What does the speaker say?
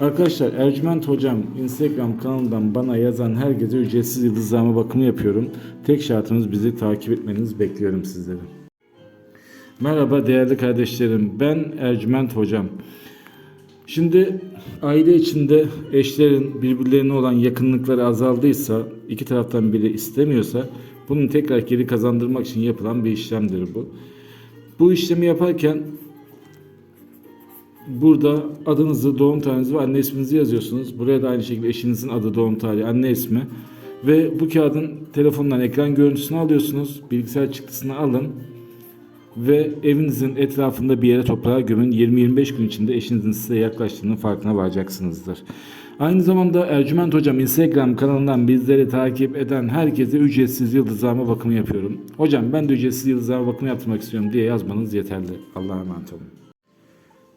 Arkadaşlar Ercüment Hocam Instagram kanalından bana yazan herkese ücretsiz yıldızlama bakımı yapıyorum. Tek şartımız bizi takip etmenizi bekliyorum sizleri. Merhaba değerli kardeşlerim. Ben Ercüment Hocam. Şimdi aile içinde eşlerin birbirlerine olan yakınlıkları azaldıysa, iki taraftan biri istemiyorsa bunun tekrar geri kazandırmak için yapılan bir işlemdir bu. Bu işlemi yaparken Burada adınızı, doğum tarihinizi ve anne isminizi yazıyorsunuz. Buraya da aynı şekilde eşinizin adı, doğum tarihi, anne ismi. Ve bu kağıdın telefondan ekran görüntüsünü alıyorsunuz. Bilgisayar çıktısını alın. Ve evinizin etrafında bir yere toprağa gömün. 20-25 gün içinde eşinizin size yaklaştığının farkına varacaksınızdır. Aynı zamanda Ercüment Hocam Instagram kanalından bizleri takip eden herkese ücretsiz yıldızlama bakımı yapıyorum. Hocam ben de ücretsiz yıldızlama bakımı yaptırmak istiyorum diye yazmanız yeterli. Allah'a emanet olun.